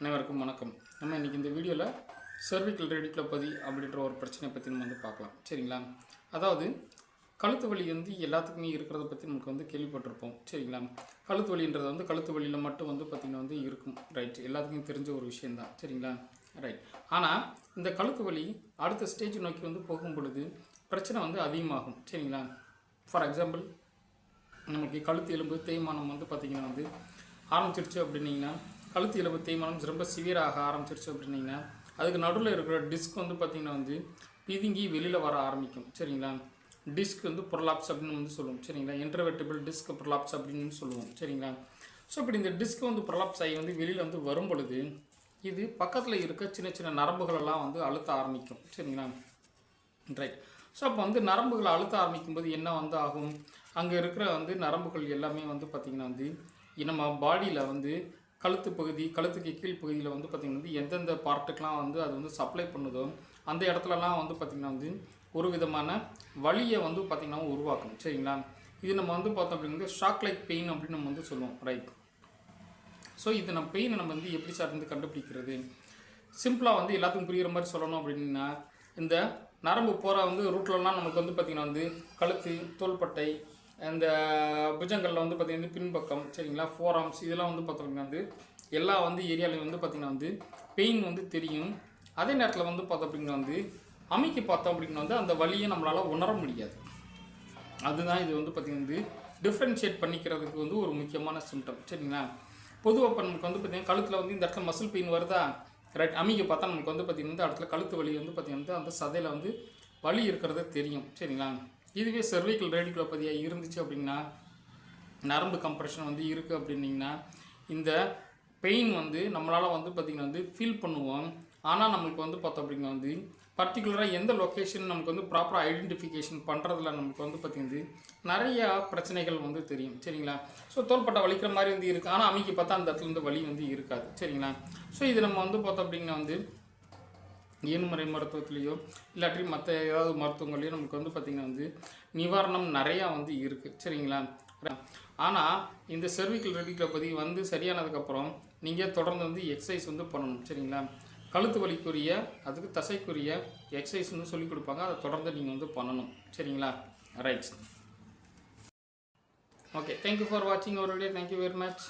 அனைவருக்கும் வணக்கம். நம்ம இன்றைக்கி இந்த வீடியோவில் சர்விக்கல் radiculopathy அப்படின்ற ஒரு பிரச்சனையை பற்றி நம்ம வந்து பார்க்கலாம். சரிங்களா? அதாவது கழுத்து வலி வந்து எல்லாத்துக்குமே இருக்கிறத பற்றி நமக்கு வந்து கேள்விப்பட்டிருப்போம். சரிங்களா? கழுத்து வலின்றது வந்து கழுத்து வலியில் மட்டும் வந்து பார்த்திங்கன்னா வந்து இருக்கும். ரைட் எல்லாத்துக்கும் தெரிஞ்ச ஒரு விஷயந்தான் சரிங்களா? ரைட் ஆனால் இந்த கழுத்து வலி அடுத்த ஸ்டேஜ் நோக்கி வந்து போகும் பொழுது பிரச்சனை வந்து அதிகமாகும். சரிங்களா? ஃபார் எக்ஸாம்பிள் நமக்கு கழுத்து எலும்பு தேய்மானம் வந்து பார்த்திங்கன்னா வந்து ஆரம்பிச்சிருச்சு அப்படின்னீங்கன்னா கழுத்து இழப்பு தேய்மானம் ரொம்ப சிவியராக ஆரம்பிச்சிருச்சு அப்படின்னீங்கன்னா அதுக்கு நடுவில் இருக்கிற டிஸ்க் வந்து பார்த்திங்கன்னா வந்து பிதுங்கி வெளியில் வர ஆரம்பிக்கும். சரிங்களா? டிஸ்க் வந்து ப்ரொலாப்ஸ் அப்படின்னு வந்து சொல்லுவோம். சரிங்களா? இன்டர்வெர்டிபிள் டிஸ்க் ப்ரொலாப்ஸ் அப்படின்னு சொல்லுவோம். சரிங்களா? ஸோ இப்படி இந்த டிஸ்க் வந்து ப்ரொலாப்ஸ் ஆகி வந்து வெளியில் வந்து வரும் பொழுது இது பக்கத்தில் இருக்க சின்ன சின்ன நரம்புகளெல்லாம் வந்து அழுத்த ஆரம்பிக்கும். சரிங்களா? ரைட் ஸோ அப்போ வந்து நரம்புகளை அழுத்த ஆரம்பிக்கும் போது என்ன வந்து ஆகும்? அங்கே இருக்கிற வந்து நரம்புகள் எல்லாமே வந்து பார்த்திங்கன்னா வந்து நம்ம பாடியில் வந்து கழுத்து பகுதி கழுத்துக்கு கீழ் பகுதியில் வந்து பார்த்திங்கன்னா வந்து எந்தெந்த பார்ட்டுக்கெலாம் வந்து அது வந்து சப்ளை பண்ணுதோ அந்த இடத்துலலாம் வந்து பார்த்திங்கன்னா வந்து ஒரு விதமான வழியை வந்து பார்த்திங்கன்னா உருவாக்கும் சரிங்களா? இது நம்ம வந்து பார்த்தோம் அப்படிங்கிறது ஷாக் லைக் பெயின் அப்படின்னு நம்ம வந்து சொல்லுவோம். ரைட் ஸோ இது நம்ம பெயினை நம்ம வந்து எப்படி சார் வந்து கண்டுபிடிக்கிறது? சிம்பிளாக வந்து எல்லாத்துக்கும் புரிகிற மாதிரி சொல்லணும் அப்படின்னா இந்த நரம்பு போகிற வந்து ரூட்லலாம் நமக்கு வந்து பார்த்திங்கன்னா வந்து கழுத்து தோள்பட்டை இந்த புஜங்களில் வந்து பார்த்திங்கன்னா பின்பக்கம் சரிங்களா? ஃபோர் ஆர்ம்ஸ் இதெல்லாம் வந்து பார்த்தோம்னா வந்து எல்லா வந்து ஏரியாலையும் வந்து பார்த்திங்கன்னா வந்து பெயின் வந்து தெரியும். அதே நேரத்தில் வந்து பார்த்தோம் அப்படின்னா வந்து அமைக்கி பார்த்தோம் அப்படின்னா வந்து அந்த வலியை நம்மளால் உணர முடியாது. அதுதான் இது வந்து பார்த்திங்கன்னா வந்து டிஃப்ரென்ஷியேட் பண்ணிக்கிறதுக்கு வந்து ஒரு முக்கியமான சிம்டம் சரிங்களா? பொதுவாக இப்போ நமக்கு வந்து பார்த்திங்கன்னா கழுத்தில் வந்து இந்த இடத்துல மசில் பெயின் வருதா? ரைட் அமைக்க பார்த்தா நமக்கு வந்து பார்த்திங்கன்னா இந்த இடத்துல கழுத்து வலி வந்து பார்த்திங்கன்னா அந்த சதையில் வந்து வலி இருக்கிறது தெரியும் சரிங்களா? இதுவே செர்விக்கல் radiculopathy இருந்துச்சு அப்படின்னா நரம்பு கம்ப்ரெஷன் வந்து இருக்குது அப்படின்னிங்கன்னா இந்த பெயின் வந்து நம்மளால் வந்து பார்த்திங்கன்னா வந்து ஃபீல் பண்ணுவோம். ஆனால் நம்மளுக்கு வந்து பார்த்தோம் அப்படின்னா வந்து பர்டிகுலராக எந்த லொக்கேஷன் நமக்கு வந்து ப்ராப்பராக ஐடென்டிஃபிகேஷன் பண்ணுறதுல நமக்கு வந்து பார்த்திங்கன்னா நிறையா பிரச்சனைகள் வந்து தெரியும். சரிங்களா? ஸோ தோள்பட்டை வலிக்கிற மாதிரி வந்து இருக்குது ஆனால் அமைக்கி பார்த்தா அந்த இடத்துல வந்து வலி வந்து இருக்காது. சரிங்களா? ஸோ இது நம்ம வந்து பார்த்தோம் அப்படின்னா வந்து இயன்முறை மருத்துவத்துலேயோ இல்லாட்டி மற்ற ஏதாவது மருத்துவங்களையோ நமக்கு வந்து பார்த்திங்கன்னா வந்து நிவாரணம் நிறையா வந்து இருக்குது சரிங்களா? ஆனால் இந்த செர்விக்கல் ரெடிக்கலை பதிவு வந்து சரியானதுக்கப்புறம் நீங்கள் தொடர்ந்து வந்து எக்ஸசைஸ் வந்து பண்ணணும். சரிங்களா? கழுத்து வலிக்குரிய அதுக்கு தசைக்குரிய எக்ஸசைஸ் வந்து சொல்லிக் கொடுப்பாங்க. அதை தொடர்ந்து நீங்கள் வந்து பண்ணணும். சரிங்களா? ரைட் ஓகே தேங்க்யூ ஃபார் வாட்சிங் our video thank you very much